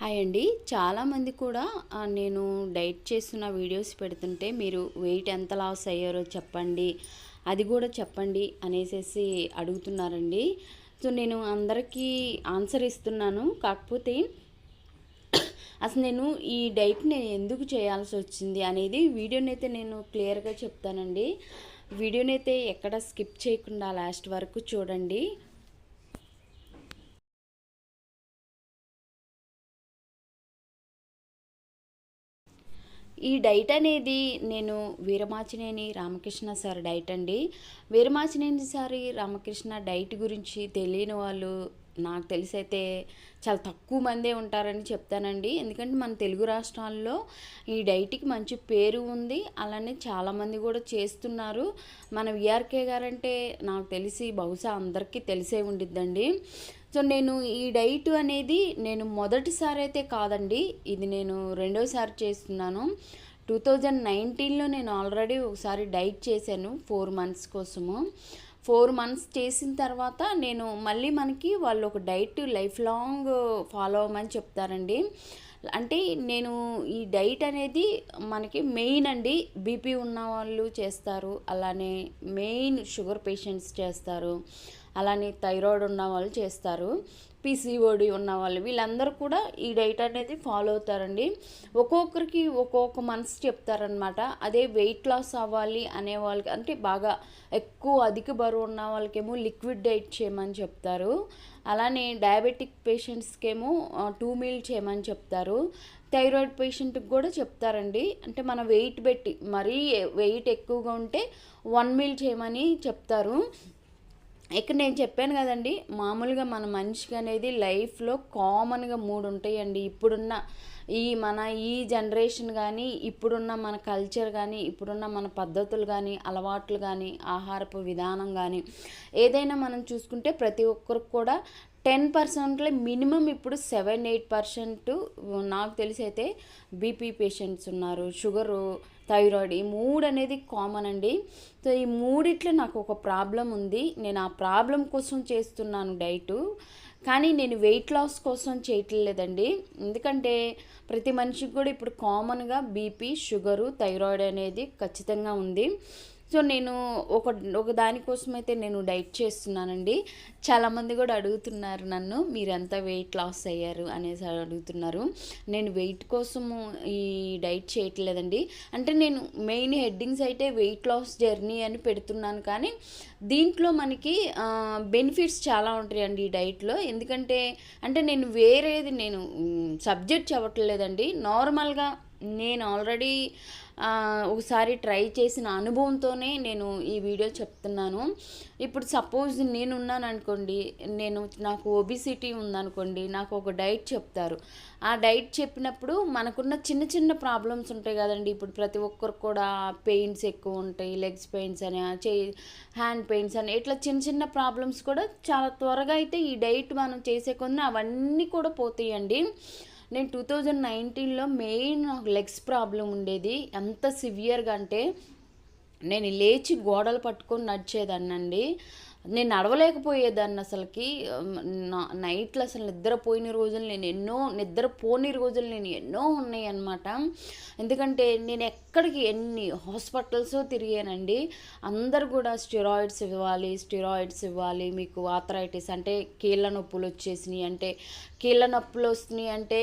Hi అండి. చాలామంది కూడా నేను డైట్ చేస్తున్న వీడియోస్ పెడుతుంటే మీరు వెయిట్ ఎంత లాస్ అయ్యారో చెప్పండి అది కూడా చెప్పండి అనేసి అడుగుతున్నారండి. సో నేను అందరికీ ఆన్సర్ ఇస్తున్నాను. కాకపోతే అసలు నేను ఈ డైట్ నేను ఎందుకు చేయాల్సి వచ్చింది అనేది వీడియోనైతే నేను క్లియర్గా చెప్తానండి. వీడియోని అయితే ఎక్కడ స్కిప్ చేయకుండా లాస్ట్ వరకు చూడండి. ఈ డైట్ అనేది నేను వీరమాచినేని రామకృష్ణ సార్ డైట్ అండి. వీరమాచినేని సారి రామకృష్ణ డైట్ గురించి తెలియని వాళ్ళు నాకు తెలిసి అయితే చాలా తక్కువ మందే ఉంటారని చెప్తానండి. ఎందుకంటే మన తెలుగు రాష్ట్రాల్లో ఈ డైట్కి మంచి పేరు ఉంది. అలానే చాలామంది కూడా చేస్తున్నారు. మన విఆర్కే గారంటే నాకు తెలిసి బహుశా అందరికీ తెలిసే ఉండిద్దండి. సో నేను ఈ డైట్ అనేది నేను మొదటిసారి అయితే కాదండి ఇది నేను రెండోసారి చేస్తున్నాను. టూ థౌజండ్ నైన్టీన్లో నేను ఆల్రెడీ ఒకసారి డైట్ చేశాను ఫోర్ మంత్స్ కోసము. ఫోర్ మంత్స్ చేసిన తర్వాత నేను మళ్ళీ మనకి వాళ్ళు ఒక డైట్ లైఫ్ లాంగ్ ఫాలో అవ్వమని చెప్తారండి. అంటే నేను ఈ డైట్ అనేది మనకి మెయిన్ అండి బీపీ ఉన్న వాళ్ళు చేస్తారు అలానే మెయిన్ షుగర్ పేషెంట్స్ చేస్తారు. అలానే థైరాయిడ్ ఉన్న వాళ్ళు చేస్తారు. పీసీఓడి ఉన్న వాళ్ళు వీళ్ళందరూ కూడా ఈ డైట్ అనేది ఫాలో అవుతారండి. ఒక్కొక్కరికి ఒక్కొక్క మనసు చెప్తారనమాట అదే వెయిట్ లాస్ అవ్వాలి అనే వాళ్ళకి అంటే బాగా ఎక్కువ అధిక బరువు ఉన్న వాళ్ళకేమో లిక్విడ్ డైట్ చేయమని చెప్తారు. అలానే డయాబెటిక్ పేషెంట్స్కేమో టూ మీల్ చేయమని చెప్తారు. థైరాయిడ్ పేషెంట్కి కూడా చెప్తారండి. అంటే మన వెయిట్ పెట్టి మరీ వెయిట్ ఎక్కువగా ఉంటే వన్ మీల్ చేయమని చెప్తారు. ఇక్కడ నేను చెప్పాను కదండి మామూలుగా మన మనిషికి అనేది లైఫ్లో కామన్గా మూడు ఉంటాయండి. ఇప్పుడున్న ఈ మన ఈ జనరేషన్ కానీ ఇప్పుడున్న మన కల్చర్ కానీ ఇప్పుడున్న మన పద్ధతులు కానీ అలవాట్లు కానీ ఆహారపు విధానం కానీ ఏదైనా మనం చూసుకుంటే ప్రతి ఒక్కరికి కూడా టెన్ పర్సెంట్లో మినిమం ఇప్పుడు సెవెన్ ఎయిట్ పర్సెంట్ నాకు తెలిసి అయితే బీపీ పేషెంట్స్ ఉన్నారు. Sugar thyroid. ఈ మూడు అనేది కామన్ అండి. సో ఈ మూడిట్లో నాకు ఒక ప్రాబ్లం ఉంది. నేను ఆ ప్రాబ్లం కోసం చేస్తున్నాను డైటు. కానీ నేను వెయిట్ లాస్ కోసం చేయట్లేదండి. ఎందుకంటే ప్రతి మనిషికి కూడా ఇప్పుడు కామన్గా బీపీ షుగరు థైరాయిడ్ అనేది ఖచ్చితంగా ఉంది. సో నేను ఒక ఒక దానికోసం అయితే నేను డైట్ చేస్తున్నానండి. చాలామంది కూడా అడుగుతున్నారు నన్ను మీరు ఎంత వెయిట్ లాస్ అయ్యారు? అనేసి అడుగుతున్నారు. నేను వెయిట్ కోసము ఈ డైట్ చేయట్లేదండి. అంటే నేను మెయిన్ హెడ్డింగ్స్ అయితే వెయిట్ లాస్ జర్నీ అని పెడుతున్నాను కానీ దీంట్లో మనకి బెనిఫిట్స్ చాలా ఉంటాయండి ఈ డైట్లో. ఎందుకంటే అంటే నేను వేరేది నేను సబ్జెక్ట్ చెప్పట్లేదండి నార్మల్గా నేను ఆల్రెడీ ఒకసారి ట్రై చేసిన అనుభవంతోనే నేను ఈ వీడియో చెప్తున్నాను. ఇప్పుడు సపోజ్ నేను ఉన్నాను అనుకోండి నేను నాకు ఒబిసిటీ ఉందనుకోండి నాకు ఒక డైట్ చెప్తారు. ఆ డైట్ చెప్పినప్పుడు మనకున్న చిన్న చిన్న ప్రాబ్లమ్స్ ఉంటాయి కదండి. ఇప్పుడు ప్రతి ఒక్కరు కూడా పెయిన్స్ ఎక్కువ ఉంటాయి లెగ్స్ పెయిన్స్ అని చే హ్యాండ్ పెయిన్స్ అని ఇట్లా చిన్న చిన్న ప్రాబ్లమ్స్ కూడా చాలా త్వరగా అయితే ఈ డైట్ మనం చేసే కొన్ని అవన్నీ కూడా పోతాయండి. నేను టూ థౌజండ్ నైన్టీన్లో మెయిన్ లెగ్స్ ప్రాబ్లం ఉండేది. ఎంత సివియర్గా అంటే నేను లేచి గోడలు పట్టుకొని నడిచేదాన్నండి. నేను నడవలేకపోయేదాన్ని అసలుకి. నైట్లు అసలు నిద్రపోయిన రోజులు నేను ఎన్నో నిద్రపోని రోజులు నేను ఎన్నో ఉన్నాయి అన్నమాట ఎందుకంటే నేను ఎక్కడికి ఎన్ని హాస్పిటల్స్ తిరిగానండి అందరు కూడా స్టిరాయిడ్స్ ఇవ్వాలి స్టిరాయిడ్స్ ఇవ్వాలి మీకు ఆథరైటిస్ అంటే కీళ్ళ నొప్పులు వచ్చేసినాయి అంటే కీళ్ళ నొప్పులు వస్తున్నాయి అంటే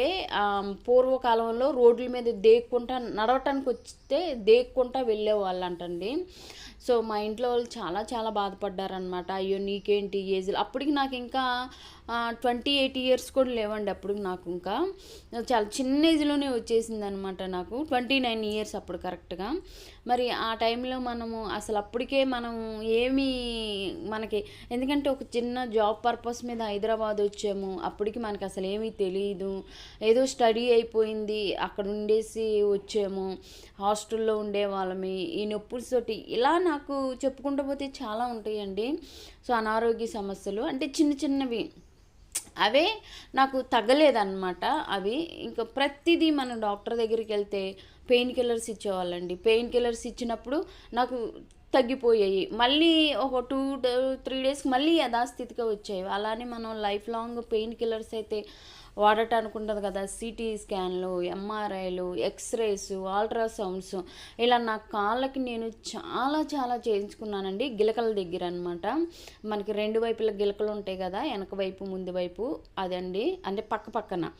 పూర్వకాలంలో రోడ్ల మీద దేక్కుంటా నడవటానికి వస్తే దేక్కుంటా వెళ్ళేవాళ్ళు అంటండి సో మా ఇంట్లో వాళ్ళు చాలా చాలా బాధపడ్డారనమాట అయ్యో నీకేంటి ఏజ్ అప్పటికి నాకు ఇంకా ట్వంటీ ఎయిట్ ఇయర్స్ కూడా లేవండి అప్పుడు నాకు ఇంకా. చాలా చిన్న ఏజ్లోనే వచ్చేసింది అనమాట నాకు. ట్వంటీ నైన్ ఇయర్స్ అప్పుడు కరెక్ట్గా మరి ఆ టైంలో మనము అసలు అప్పటికే మనం ఏమీ మనకి ఎందుకంటే ఒక చిన్న జాబ్ పర్పస్ మీద హైదరాబాద్ వచ్చాము. అప్పటికి మనకి అసలు ఏమీ తెలియదు ఏదో స్టడీ అయిపోయింది. అక్కడ ఉండేసి వచ్చాము. హాస్టల్లో ఉండే వాళ్ళమి ఈ నొప్పులతోటి ఇలా నాకు చెప్పుకుంటూ పోతే చాలా ఉంటాయండి. సో అనారోగ్య సమస్యలు అంటే చిన్న చిన్నవి. అవే నాకు తగ్గలేదన్నమాట. అవి ఇంకా ప్రతిదీ మనం డాక్టర్ దగ్గరికి వెళ్తే పెయిన్ కిల్లర్స్ ఇచ్చేవాళ్ళండి. పెయిన్ కిల్లర్స్ ఇచ్చినప్పుడు నాకు తగ్గిపోయాయి. మళ్ళీ ఒక టూ త్రీ డేస్కి మళ్ళీ యథాస్థితిగా వచ్చాయి. అలానే మనం లైఫ్ లాంగ్ పెయిన్ కిల్లర్స్ అయితే వాడటానికి ఉంటుంది కదా. సిటీ స్కాన్లు ఎంఆర్ఐలు ఎక్స్రేస్ అల్ట్రాసౌండ్స్ ఇలా నా కాళ్ళకి నేను చాలా చాలా చేయించుకున్నానండి. గిలకల దగ్గర అనమాట మనకి రెండు వైపుల గిలకలు ఉంటాయి కదా. వెనక వైపు ముందు వైపు అదండి. అంటే పక్క పక్కన.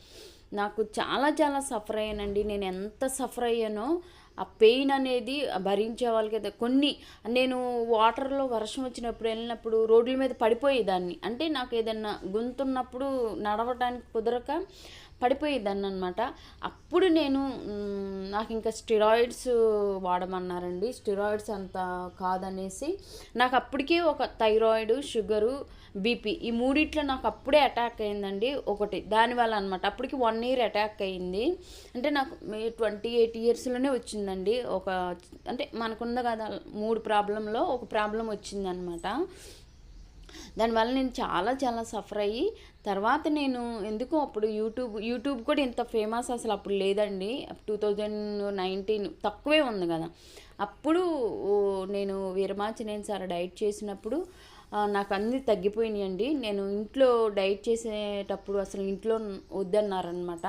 నాకు చాలా చాలా సఫర్ అయ్యానండి. నేను ఎంత సఫర్ అయ్యానో ఆ పెయిన్ అనేది భరించే వాళ్ళకి అయితే కొన్ని నేను వాటర్లో వర్షం వచ్చినప్పుడు వెళ్ళినప్పుడు రోడ్ల మీద పడిపోయేదాన్ని. అంటే నాకు ఏదన్నా గొంతున్నప్పుడు నడవటానికి కుదరక పడిపోయేదాన్ని అనమాట అప్పుడు నేను నాకు ఇంకా స్టిరాయిడ్స్ వాడమన్నారండి. స్టిరాయిడ్స్ అంత కాదనేసి నాకు అప్పటికే ఒక థైరాయిడ్ షుగరు బీపీ ఈ మూడిట్లో నాకు అప్పుడే అటాక్ అయిందండి ఒకటి. దానివల్ల అనమాట అప్పటికి వన్ ఇయర్ అటాక్ అయింది. అంటే నాకు ట్వంటీ ఎయిట్ ఇయర్స్లోనే వచ్చిందండి. ఒక అంటే మనకుంది కదా మూడు ప్రాబ్లంలో ఒక ప్రాబ్లం వచ్చిందనమాట దానివల్ల నేను చాలా చాలా సఫర్ అయ్యి తర్వాత నేను ఎందుకో అప్పుడు యూట్యూబ్ యూట్యూబ్ కూడా ఇంత ఫేమస్ అసలు అప్పుడు లేదండి. టూ థౌజండ్ నైన్టీన్ తక్కువే ఉంది కదా. అప్పుడు నేను వీరమాచినేని సార్ డైట్ చేసినప్పుడు నాకు అన్నీ తగ్గిపోయినాయండి. నేను ఇంట్లో డైట్ చేసేటప్పుడు అసలు ఇంట్లో వద్దన్నారనమాట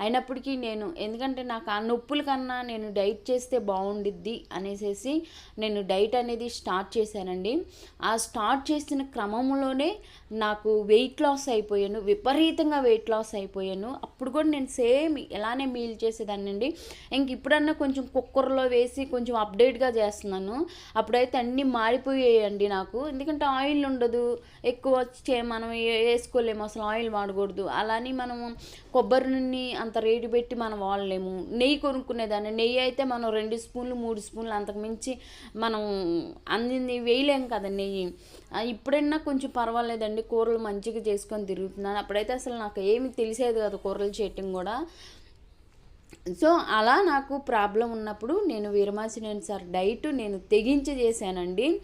అయినప్పటికీ నేను ఎందుకంటే నాకు ఆ నొప్పుల కన్నా నేను డైట్ చేస్తే బాగుండిద్ది అనేసి నేను డైట్ అనేది స్టార్ట్ చేశానండి. ఆ స్టార్ట్ చేసిన క్రమంలోనే నాకు వెయిట్ లాస్ అయిపోయాను. విపరీతంగా వెయిట్ లాస్ అయిపోయాను. అప్పుడు కూడా నేను సేమ్ ఎలానే మీల్ చేసేదాన్నండి. ఇంక ఇప్పుడన్నా కొంచెం కుక్కర్లో వేసి కొంచెం అప్డేట్గా చేస్తున్నాను. అప్పుడైతే అన్నీ మారిపోయాయండి నాకు. ఎందుకంటే ఆయిల్ ఉండదు. ఎక్కువ చే మనం వేసుకోలేము. అసలు ఆయిల్ వాడకూడదు. అలాని మనము కొబ్బరి నూనె అంత రేటు పెట్టి మనం వాడలేము. నెయ్యి కొనుక్కునేదాన్ని. నెయ్యి అయితే మనం రెండు స్పూన్లు మూడు స్పూన్లు అంతకు మించి మనం అందింది వేయలేము కదా నెయ్యి. ఇప్పుడైనా కొంచెం పర్వాలేదండి. కూరలు మంచిగా చేసుకొని తిరుగుతున్నాను. అప్పుడైతే అసలు నాకు ఏమి తెలిసేది కదా కూరలు చేయటం కూడా. సో అలా నాకు ప్రాబ్లం ఉన్నప్పుడు నేను వీరమాచినేని సార్ డైట్ నేను తెగించి చేశానండి.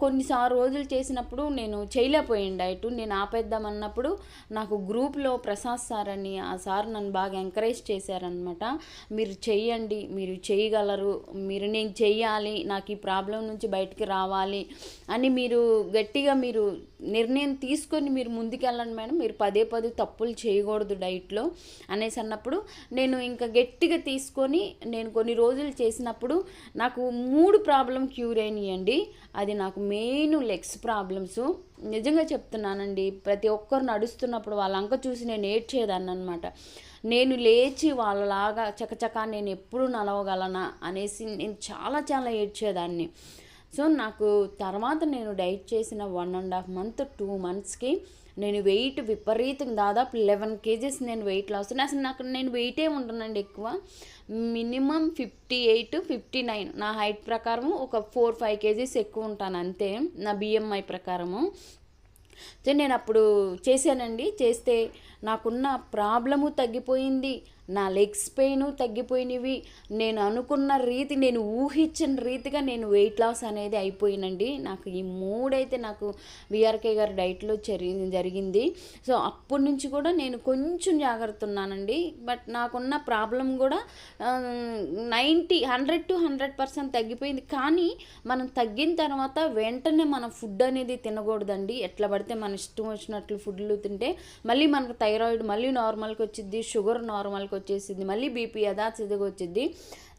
కొన్నిసార్లు రోజులు చేసినప్పుడు నేను చేయలేకపోయాను డైట్. నేను ఆపేద్దామన్నప్పుడు నాకు గ్రూప్లో ప్రసాద్ సార్ అని ఆ సార్ నన్ను బాగా ఎంకరేజ్ చేశారనమాట మీరు చెయ్యండి మీరు చేయగలరు మీరు నేను చెయ్యాలి నాకు ఈ ప్రాబ్లం నుంచి బయటికి రావాలి అని మీరు గట్టిగా మీరు నిర్ణయం తీసుకొని మీరు ముందుకెళ్ళండి మేడం. మీరు పదే పదే తప్పులు చేయకూడదు డైట్లో అనేసి అన్నప్పుడు నేను ఇంకా గట్టిగా తీసుకొని నేను కొన్ని రోజులు చేసినప్పుడు నాకు మూడు ప్రాబ్లం క్యూర్ అయినాయండి. అది నాకు మెయిన్ లెగ్స్ ప్రాబ్లమ్స్. నిజంగా చెప్తున్నానండి ప్రతి ఒక్కరు నడుస్తున్నప్పుడు వాళ్ళ అంక చూసి నేను ఏడ్చేదాన్ని అనమాట నేను లేచి వాళ్ళలాగా చకచకా నేను ఎప్పుడు నలవగలనా అనేసి నేను చాలా చాలా ఏడ్చేదాన్ని. సో నాకు తర్వాత నేను డైట్ చేసిన one and half month two మంత్స్కి నేను వెయిట్ విపరీతం దాదాపు లెవెన్ కేజెస్ నేను వెయిట్ లాస్ అసలు నాకు నేను వెయిటే ఉంటానండి ఎక్కువ. Minimum fifty eight fifty nine నా హైట్ ప్రకారం ఒక ఫోర్ ఫైవ్ కేజీస్ ఎక్కువ ఉంటాను అంతే నా బిఎంఐ ప్రకారము. సో నేను అప్పుడు చేశానండి. చేస్తే నాకున్న ప్రాబ్లము తగ్గిపోయింది. నా లెగ్స్ పెయిన్ తగ్గిపోయినవి. నేను అనుకున్న రీతి నేను ఊహించిన రీతిగా నేను వెయిట్ లాస్ అనేది అయిపోయినండి నాకు ఈ మూడైతే నాకు విఆర్కే గారి డైట్లో జరిగి జరిగింది. సో అప్పటి నుంచి కూడా నేను కొంచెం జాగ్రత్త ఉన్నానండి బట్ నాకున్న ప్రాబ్లం కూడా ninety hundred to hundred percent తగ్గిపోయింది. కానీ మనం తగ్గిన తర్వాత వెంటనే మనం ఫుడ్ అనేది తినకూడదండి. ఎట్లా పడితే మన ఇష్టం వచ్చినట్లు ఫుడ్లు తింటే మళ్ళీ మనకు థైరాయిడ్ మళ్ళీ నార్మల్కి వచ్చింది షుగర్ నార్మల్కి వచ్చేసింది. మళ్ళీ బీపీ యథాస్థితికి వచ్చింది.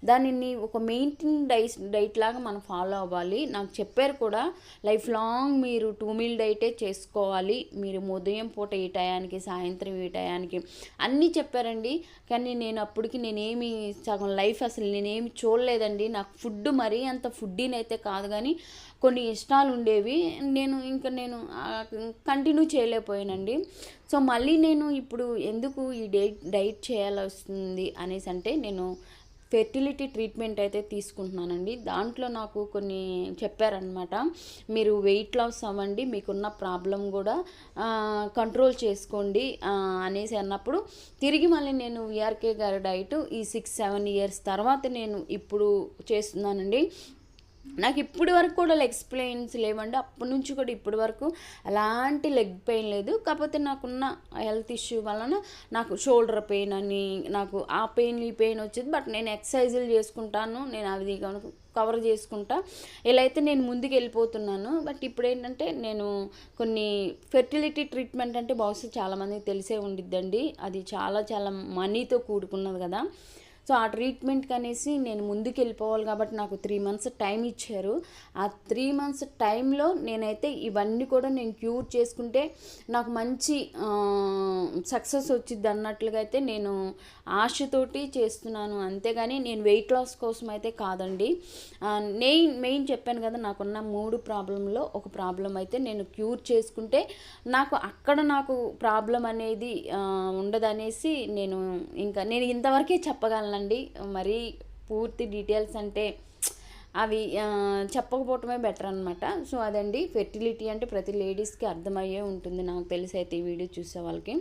దానిని ఒక మెయింటైన్ డైట్ డైట్ లాగా మనం ఫాలో అవ్వాలి. నాకు చెప్పారు కూడా లైఫ్ లాంగ్ మీరు టూ మీల్ డైటే చేసుకోవాలి. మీరు ఉదయం పూట ఈ టయానికి సాయంత్రం ఈ టయానికి అన్నీ చెప్పారండి. కానీ నేను అప్పటికి నేనేమి సగం లైఫ్ అసలు నేనేమి చూడలేదండి. నాకు ఫుడ్ మరీ అంత ఫుడ్డీనైతే కాదు కానీ కొన్ని ఇష్టాలు ఉండేవి. నేను ఇంకా నేను కంటిన్యూ చేయలేకపోయానండి. సో మళ్ళీ నేను ఇప్పుడు ఎందుకు ఈ డైట్ డైట్ చేయాల్సి వస్తుంది అనేసి అంటే నేను ఫెర్టిలిటీ ట్రీట్మెంట్ అయితే తీసుకుంటున్నానండి. దాంట్లో నాకు కొన్ని చెప్పారనమాట మీరు వెయిట్ లాస్ అవ్వండి మీకున్న ప్రాబ్లం కూడా కంట్రోల్ చేసుకోండి అనేసి అన్నప్పుడు తిరిగి మళ్ళీ నేను విఆర్కే గారి డైట్ ఈ సిక్స్ సెవెన్ ఇయర్స్ తర్వాత నేను ఇప్పుడు చేస్తున్నానండి. నాకు ఇప్పటి వరకు కూడా లెగ్స్ పెయిన్స్ లేవండి. అప్పటి నుంచి కూడా ఇప్పటి వరకు ఎలాంటి లెగ్ పెయిన్ లేదు. కాకపోతే నాకున్న హెల్త్ ఇష్యూ వలన నాకు షోల్డర్ పెయిన్ అని నాకు ఆ పెయిన్ ఈ పెయిన్ వచ్చేది. బట్ నేను ఎక్సర్సైజులు చేసుకుంటాను. నేను అవి కవర్ చేసుకుంటా. ఇలా అయితే నేను ముందుకు వెళ్ళిపోతున్నాను. బట్ ఇప్పుడు ఏంటంటే నేను కొన్ని ఫెర్టిలిటీ ట్రీట్మెంట్ అంటే బహుశా చాలామందికి తెలిసే ఉండిద్దండి. అది చాలా చాలా మనీతో కూడుకున్నది కదా. సో ఆ ట్రీట్మెంట్కి అనేసి నేను ముందుకు వెళ్ళిపోవాలి కాబట్టి నాకు త్రీ మంత్స్ టైం ఇచ్చారు. ఆ త్రీ మంత్స్ టైంలో నేనైతే ఇవన్నీ కూడా నేను క్యూర్ చేసుకుంటే నాకు మంచి సక్సెస్ వచ్చింది అన్నట్లుగా అయితే నేను ఆశతోటి చేస్తున్నాను. అంతేగాని నేను వెయిట్ లాస్ కోసం అయితే కాదండి మెయిన్ మెయిన్ చెప్పాను కదా నాకున్న మూడు ప్రాబ్లంలో ఒక ప్రాబ్లం అయితే నేను క్యూర్ చేసుకుంటే నాకు అక్కడ నాకు ప్రాబ్లం అనేది ఉండదనేసి నేను ఇంకా నేను ఇంతవరకే చెప్పగలను అండి మరీ పూర్తి డీటెయిల్స్ అంటే అవి చెప్పకపోవటమే బెటర్ అనమాట సో అదండి. ఫెర్టిలిటీ అంటే ప్రతి లేడీస్కి అర్థమయ్యే ఉంటుంది. నాకు తెలిసి అయితే ఈ వీడియో చూసే వాళ్ళకి.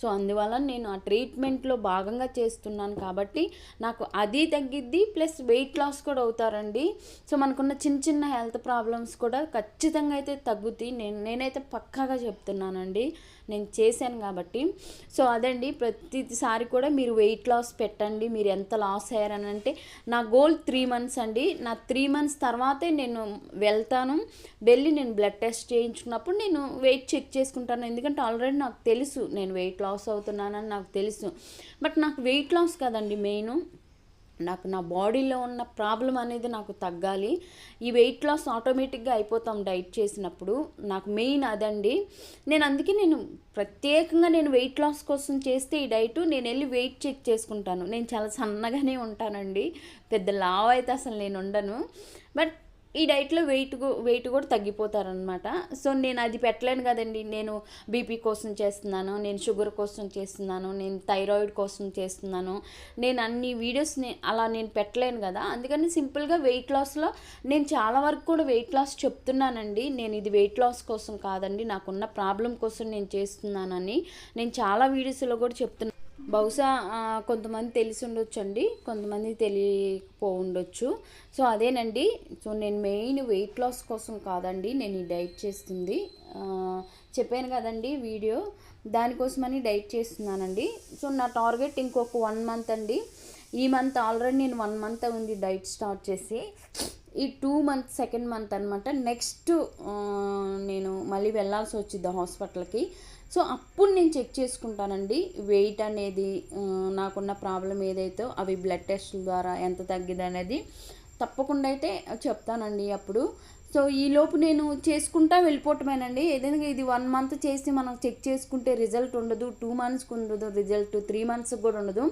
సో అందువల్ల నేను ఆ ట్రీట్మెంట్లో భాగంగా చేస్తున్నాను కాబట్టి నాకు అది తగ్గిద్ది ప్లస్ వెయిట్ లాస్ కూడా అవుతారండి. సో మనకున్న చిన్న చిన్న హెల్త్ ప్రాబ్లమ్స్ కూడా ఖచ్చితంగా అయితే తగ్గుతాయి నేను నేనైతే పక్కాగా చెప్తున్నానండి. నేను చేశాను కాబట్టి. సో అదండి. ప్రతిసారి కూడా మీరు వెయిట్ లాస్ పెట్టండి. మీరు ఎంత లాస్ అయ్యారని అంటే నా గోల్ త్రీ మంత్స్ అండి. నా త్రీ మంత్స్ తర్వాతే నేను వెళ్తాను. వెళ్ళి నేను బ్లడ్ టెస్ట్ చేయించుకున్నప్పుడు నేను వెయిట్ చెక్ చేసుకుంటాను. ఎందుకంటే ఆల్రెడీ నాకు తెలుసు నేను వెయిట్ లాస్ అవుతున్నానని నాకు తెలుసు. బట్ నాకు వెయిట్ లాస్ కదండి మెయిన్ నాకు నా బాడీలో ఉన్న ప్రాబ్లం అనేది నాకు తగ్గాలి. ఈ వెయిట్ లాస్ ఆటోమేటిక్గా అయిపోతాం డైట్ చేసినప్పుడు. నాకు మెయిన్ అదండి. నేను అందుకే నేను ప్రత్యేకంగా నేను వెయిట్ లాస్ కోసం చేస్తే ఈ డైట్ నేను వెళ్ళి వెయిట్ చెక్ చేసుకుంటాను. నేను చాలా సన్నగానే ఉంటానండి. పెద్ద లావ్ అయితే అసలు నేను ఉండను. బట్ ఈ డైట్లో వెయిట్ వెయిట్ కూడా తగ్గిపోతారనమాట సో నేను అది పెట్టలేను కదండి. నేను బీపీ కోసం చేస్తున్నాను నేను షుగర్ కోసం చేస్తున్నాను నేను థైరాయిడ్ కోసం చేస్తున్నాను. నేను అన్ని వీడియోస్ని అలా నేను పెట్టలేను కదా. అందుకని సింపుల్గా వెయిట్ లాస్లో నేను చాలా వరకు కూడా వెయిట్ లాస్ చెప్తున్నానండి. నేను ఇది వెయిట్ లాస్ కోసం కాదండి. నాకున్న ప్రాబ్లం కోసం నేను చేస్తున్నానని నేను చాలా వీడియోస్లో కూడా చెప్తున్నాను బహుశా కొంతమంది తెలిసి ఉండొచ్చు అండి కొంతమంది తెలియపో ఉండొచ్చు సో అదేనండి. సో నేను మెయిన్ వెయిట్ లాస్ కోసం కాదండి. నేను ఈ డైట్ చేస్తుంది. చెప్పాను కదండి వీడియో. దానికోసమని డైట్ చేస్తున్నానండి. సో నా టార్గెట్ ఇంకొక వన్ మంత్ అండి. ఈ మంత్ ఆల్రెడీ నేను వన్ మంత్ ఉంది డైట్ స్టార్ట్ చేసి. ఈ టూ మంత్ సెకండ్ మంత్ అనమాట నెక్స్ట్ నేను మళ్ళీ వెళ్ళాల్సి వచ్చింది హాస్పిటల్కి సో అప్పుడు నేను చెక్ చేసుకుంటానండి. వెయిట్ అనేది నాకున్న ప్రాబ్లం ఏదైతే అవి బ్లడ్ టెస్ట్ల ద్వారా ఎంత తగ్గిది అనేది తప్పకుండా అయితే చెప్తానండి అప్పుడు. సో ఈలోపు నేను చేసుకుంటా వెళ్ళిపోవటమేనండి. ఏదైనా ఇది వన్ మంత్ చేసి మనం చెక్ చేసుకుంటే రిజల్ట్ ఉండదు. టూ మంత్స్కి ఉండదు రిజల్ట్ త్రీ మంత్స్కి కూడా ఉండదు.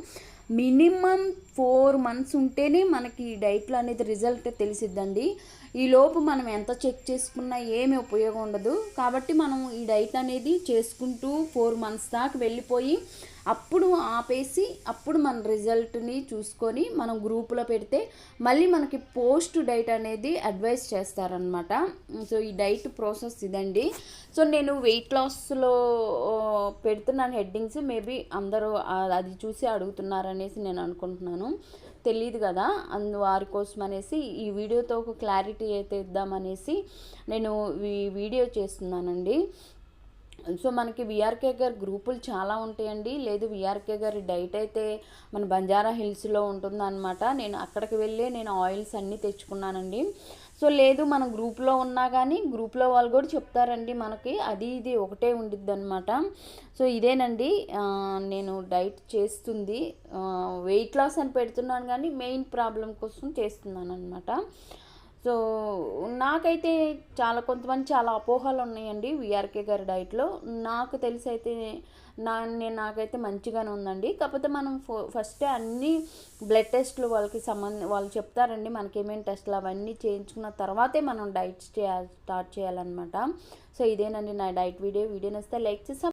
మినిమం ఫోర్ మంత్స్ ఉంటేనే మనకి డైట్లో అనేది రిజల్ట్ తెలిసిద్దండి. ఈ లోపు మనం ఎంత చెక్ చేసుకున్నా ఏమి ఉపయోగం ఉండదు. కాబట్టి మనం ఈ డైట్ అనేది చేసుకుంటూ ఫోర్ మంత్స్ దాకా వెళ్ళిపోయి అప్పుడు ఆపేసి అప్పుడు మన రిజల్ట్ని చూసుకొని మనం గ్రూపులో పెడితే మళ్ళీ మనకి పోస్ట్ డైట్ అనేది అడ్వైస్ చేస్తారనమాట సో ఈ డైట్ ప్రాసెస్ ఇదండి. సో నేను వెయిట్ లాస్లో పెడుతున్నాను హెడ్డింగ్స్. మేబీ అందరూ అది చూసి అడుగుతున్నారనేసి నేను అనుకుంటున్నాను. తెలియదు కదా అందు వారి కోసం అనేసి ఈ వీడియోతో ఒక క్లారిటీ అయితే ఇద్దామనేసి నేను ఈ వీడియో చేస్తున్నానండి. సో మనకి విఆర్కే గారి గ్రూపులు చాలా ఉంటాయండి. లేదు విఆర్కే గారి డైట్ అయితే మన బంజారా హిల్స్లో ఉంటుందన్నమాట. నేను అక్కడికి వెళ్ళి నేను ఆయిల్స్ అన్నీ తెచ్చుకున్నానండి. సో లేదు మన గ్రూప్లో ఉన్నా కానీ గ్రూప్లో వాళ్ళు కూడా చెప్తారండి మనకి. అది ఇది ఒకటే ఉండిద్ది అనమాట సో ఇదేనండి. నేను డైట్ చేస్తుంది. వెయిట్ లాస్ అని పెడుతున్నాను కానీ మెయిన్ ప్రాబ్లం కోసం చేస్తున్నాను అనమాట సో నాకైతే చాలా కొంతమంది చాలా అపోహలు ఉన్నాయండి విఆర్కే గారి డైట్లో. నాకు తెలిసి అయితే నా నేను నాకైతే మంచిగానే ఉందండి. కాకపోతే మనం ఫస్ట్ అన్ని బ్లడ్ టెస్ట్లు వాళ్ళకి సంబంధ వాళ్ళు చెప్తారండి మనకి ఏమేమి టెస్ట్లు అవన్నీ చేయించుకున్న తర్వాతే మనం డైట్ స్టార్ట్ చేయాలన్నమాట. సో ఇదేనండి నా డైట్ వీడియో వీడియో నచ్చితే లైక్ చేసి